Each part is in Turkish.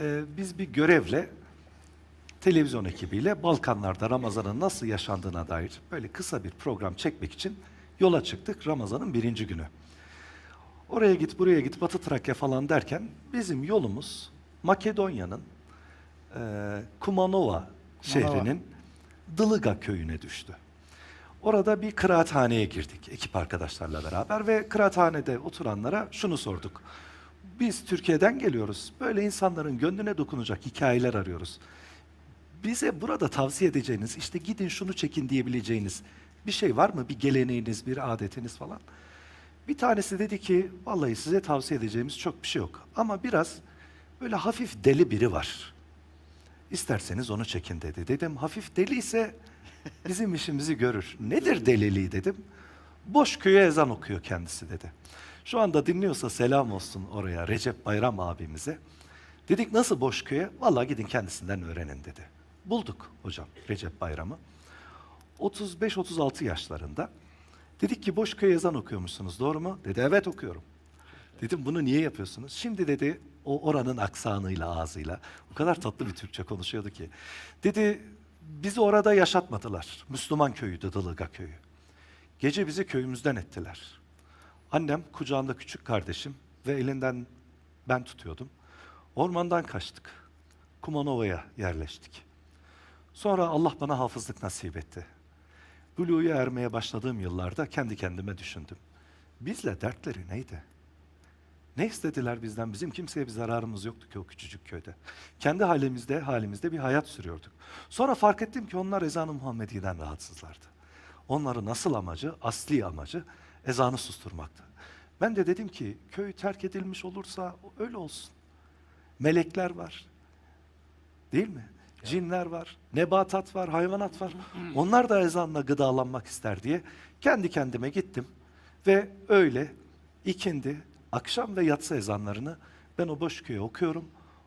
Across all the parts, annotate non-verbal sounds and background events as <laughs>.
Ee, biz bir görevle televizyon ekibiyle Balkanlarda Ramazan'ın nasıl yaşandığına dair böyle kısa bir program çekmek için yola çıktık Ramazan'ın birinci günü. Oraya git buraya git Batı Trakya falan derken bizim yolumuz Makedonya'nın e, Kumanova şehrinin Dılıga köyüne düştü. Orada bir kıraathaneye girdik ekip arkadaşlarla beraber ve kıraathanede oturanlara şunu sorduk. Biz Türkiye'den geliyoruz. Böyle insanların gönlüne dokunacak hikayeler arıyoruz. Bize burada tavsiye edeceğiniz, işte gidin şunu çekin diyebileceğiniz bir şey var mı? Bir geleneğiniz, bir adetiniz falan. Bir tanesi dedi ki, vallahi size tavsiye edeceğimiz çok bir şey yok. Ama biraz böyle hafif deli biri var. İsterseniz onu çekin dedi. Dedim hafif deli ise bizim işimizi görür. Nedir deliliği dedim. Boş köye ezan okuyor kendisi dedi. Şu anda dinliyorsa selam olsun oraya Recep Bayram abimize. Dedik nasıl boş köye? Vallahi gidin kendisinden öğrenin dedi. Bulduk hocam Recep Bayram'ı. 35-36 yaşlarında. Dedik ki boş köy ezan okuyormuşsunuz doğru mu? Dedi evet okuyorum. Dedim bunu niye yapıyorsunuz? Şimdi dedi o oranın aksanıyla ağzıyla o kadar tatlı bir Türkçe konuşuyordu ki. Dedi bizi orada yaşatmadılar. Müslüman köyüydü Dılıga köyü. Gece bizi köyümüzden ettiler. Annem kucağında küçük kardeşim ve elinden ben tutuyordum. Ormandan kaçtık. Kumanova'ya yerleştik. Sonra Allah bana hafızlık nasip etti. Buluğ'a ermeye başladığım yıllarda kendi kendime düşündüm. Bizle dertleri neydi? Ne istediler bizden? Bizim kimseye bir zararımız yoktu ki o küçücük köyde. Kendi halimizde, halimizde bir hayat sürüyorduk. Sonra fark ettim ki onlar ezan-ı Muhammedi'den rahatsızlardı. Onların asıl amacı, asli amacı ezanı susturmaktı. Ben de dedim ki köy terk edilmiş olursa öyle olsun. Melekler var. Değil mi? Cinler var, nebatat var, hayvanat var. Onlar da ezanla gıdalanmak ister diye kendi kendime gittim. Ve öyle ikindi, akşam ve yatsı ezanlarını ben o boş köye okuyorum.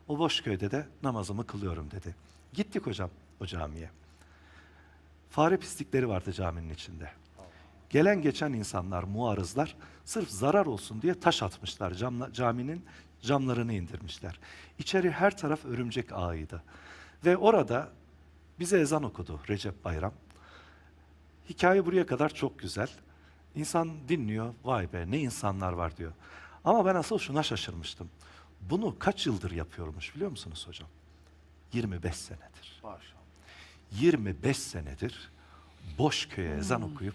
O boş köyde de namazımı kılıyorum dedi. Gittik hocam o camiye. Fare pislikleri vardı caminin içinde. Gelen geçen insanlar, muarızlar sırf zarar olsun diye taş atmışlar. Camla, caminin camlarını indirmişler. İçeri her taraf örümcek ağıydı. Ve orada bize ezan okudu Recep Bayram. Hikaye buraya kadar çok güzel. İnsan dinliyor, vay be ne insanlar var diyor. Ama ben asıl şuna şaşırmıştım. Bunu kaç yıldır yapıyormuş biliyor musunuz hocam? 25 senedir. Maşallah. 25 senedir boş köye ezan okuyup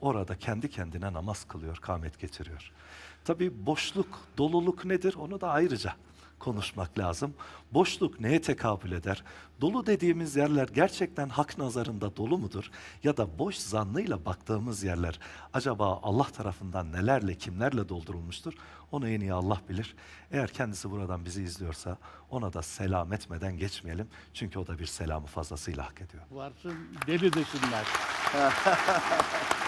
orada kendi kendine namaz kılıyor, kâmet getiriyor. Tabii boşluk, doluluk nedir onu da ayrıca konuşmak lazım. Boşluk neye tekabül eder? Dolu dediğimiz yerler gerçekten hak nazarında dolu mudur? Ya da boş zannıyla baktığımız yerler acaba Allah tarafından nelerle, kimlerle doldurulmuştur? Onu en iyi Allah bilir. Eğer kendisi buradan bizi izliyorsa ona da selam etmeden geçmeyelim. Çünkü o da bir selamı fazlasıyla hak ediyor. Varsın deli desinler. <laughs>